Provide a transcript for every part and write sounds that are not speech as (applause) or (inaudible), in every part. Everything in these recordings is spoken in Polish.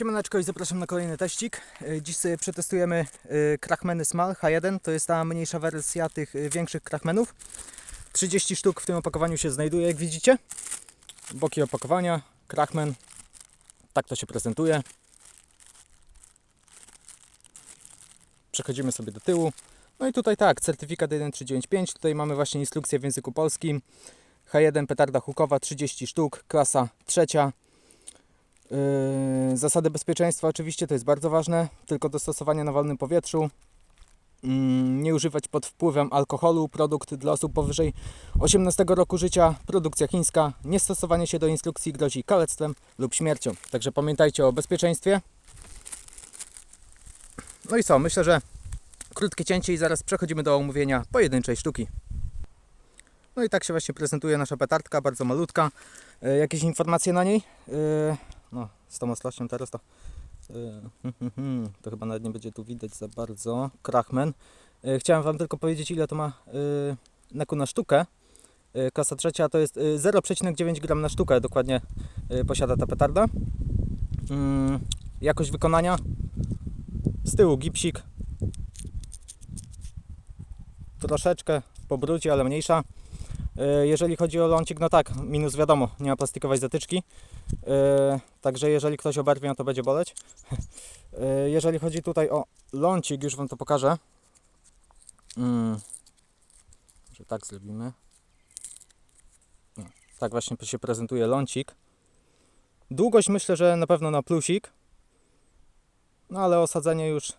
Siemaneczko i zapraszam na kolejny teścik. E, Dziś sobie przetestujemy e, Krachmeny Small H1. To jest ta mniejsza wersja tych e, większych Krachmenów. 30 sztuk w tym opakowaniu się znajduje, jak widzicie. Boki opakowania, Krachmen. Tak to się prezentuje. Przechodzimy sobie do tyłu. No i tutaj tak, certyfikat 1395. Tutaj mamy właśnie instrukcję w języku polskim. H1 petarda hukowa 30 sztuk, klasa trzecia. Yy, Zasady bezpieczeństwa oczywiście to jest bardzo ważne, tylko dostosowanie na wolnym powietrzu. Mm, Nie używać pod wpływem alkoholu, produkt dla osób powyżej 18 roku życia, produkcja chińska, niestosowanie się do instrukcji grozi kalectwem lub śmiercią. Także pamiętajcie o bezpieczeństwie. No i co, myślę, że krótkie cięcie i zaraz przechodzimy do omówienia pojedynczej sztuki. No i tak się właśnie prezentuje nasza petardka, bardzo malutka. E, Jakieś informacje na niej? E, no, z tą ostrością teraz to, yy, (laughs) to chyba nawet nie będzie tu widać za bardzo. Krachmen. Yy, chciałem Wam tylko powiedzieć, ile to ma yy, neku na sztukę. Yy, klasa trzecia to jest yy, 0,9 gram na sztukę, dokładnie posiada ta petarda. Yy, jakość wykonania. Z tyłu gipsik. Troszeczkę po brudzie, ale mniejsza. Yy, Jeżeli chodzi o lącik, no tak, minus wiadomo, nie ma plastikowej zatyczki. Yy, także jeżeli ktoś oberwie, no to będzie boleć. Yy, (laughs) jeżeli chodzi tutaj o lącik, już Wam to pokażę. Mm. Że tak zrobimy. Tak właśnie się prezentuje lącik. Długość myślę, że na pewno na plusik. No ale osadzenie już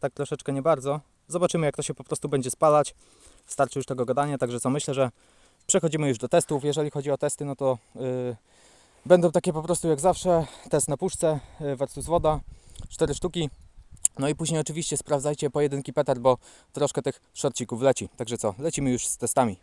tak troszeczkę nie bardzo. Zobaczymy jak to się po prostu będzie spalać. Starczy już tego gadania, także co myślę, że przechodzimy już do testów. Jeżeli chodzi o testy, no to yy, Będą takie po prostu jak zawsze, test na puszce y, versus woda, 4 sztuki. No i później oczywiście sprawdzajcie pojedynki petard, bo troszkę tych shortcików leci. Także co, lecimy już z testami.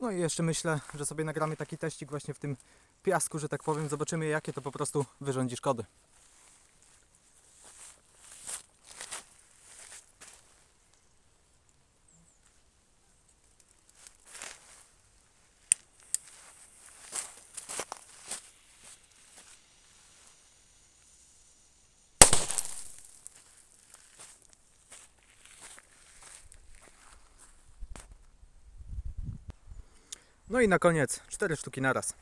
No i jeszcze myślę, że sobie nagramy taki teścik właśnie w tym piasku, że tak powiem. Zobaczymy jakie to po prostu wyrządzi szkody. No i na koniec cztery sztuki naraz.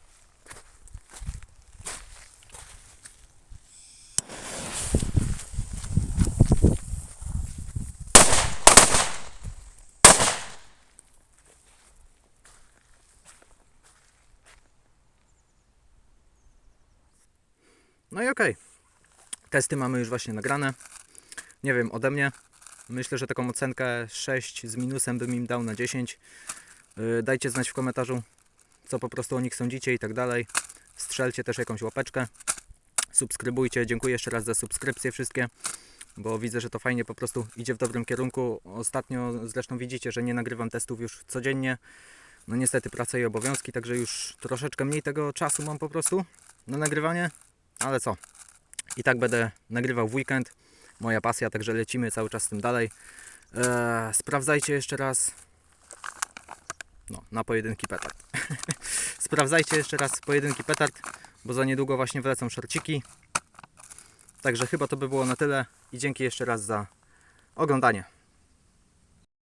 No i okej. Testy mamy już właśnie nagrane. Nie wiem, ode mnie. Myślę, że taką ocenkę 6 z minusem bym im dał na 10. Yy, Dajcie znać w komentarzu, co po prostu o nich sądzicie i tak dalej. Strzelcie też jakąś łapeczkę. Subskrybujcie. Dziękuję jeszcze raz za subskrypcje wszystkie, bo widzę, że to fajnie po prostu idzie w dobrym kierunku. Ostatnio zresztą widzicie, że nie nagrywam testów już codziennie. No niestety praca i obowiązki, także już troszeczkę mniej tego czasu mam po prostu na nagrywanie. Ale co? I tak będę nagrywał w weekend. Moja pasja, także lecimy cały czas z tym dalej. Eee, sprawdzajcie jeszcze raz. No, na pojedynki petard. (laughs) Sprawdzajcie jeszcze raz pojedynki petard, bo za niedługo właśnie wlecą szorciki. Także chyba to by było na tyle i dzięki jeszcze raz za oglądanie.